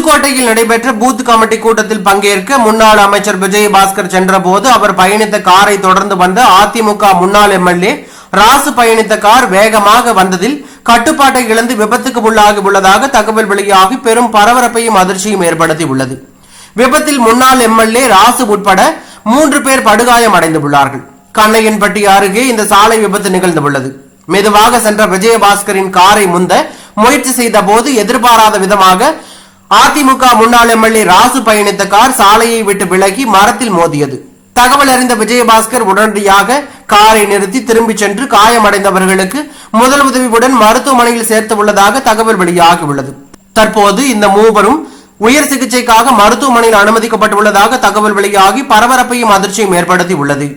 புதுக்கோட்டையில் நடைபெற்ற booth committee கூட்டத்தில் பங்கேற்க முன்னாள் அமைச்சர் விஜயபாஸ்கர் சென்றபோது அவர் பயணித்த காரை தொடர்ந்து வந்த அதிமுக முன்னாள் எம்எல்ஏ ராசு பயணித்த கார் வேகமாக வந்ததில் கட்டுப்பாட்டை இழந்து விபத்துக்கு உள்ளாகி உள்ளதாக தகவல் வெளியாகி பெரும் பரபரப்பையும் அதிர்ச்சியும் ஏற்படுத்தி உள்ளது விபத்தில் முன்னாள் எம்எல்ஏ ராசு உட்பட மூன்று பேர் படுகாயம் அடைந்துள்ளார்கள். கண்ணையன்பட்டி அருகே இந்த சாலை விபத்து நிகழ்ந்துள்ளது. மெதுவாக சென்ற விஜயபாஸ்கரின் காரை முந்த முயற்சி செய்த போது எதிர்பாராத விதமாக அதிமுக முன்னாள் எம்எல்ஏ ராசு பயணித்த கார் சாலையை விட்டு விலகி மரத்தில் மோதியது. தகவல் அறிந்த விஜயபாஸ்கர் உடனடியாக காரை நிறுத்தி திரும்பிச் சென்று காயமடைந்தவர்களுக்கு முதல் உதவியுடன் மருத்துவமனையில் சேர்த்து உள்ளதாக தகவல் வெளியாகியுள்ளது. தற்போது இந்த மூவரும் உயர் சிகிச்சைக்காக மருத்துவமனையில் அனுமதிக்கப்பட்டுள்ளதாக தகவல் வெளியாகி பரபரப்பையும் அதிர்ச்சியும் ஏற்படுத்தி உள்ளது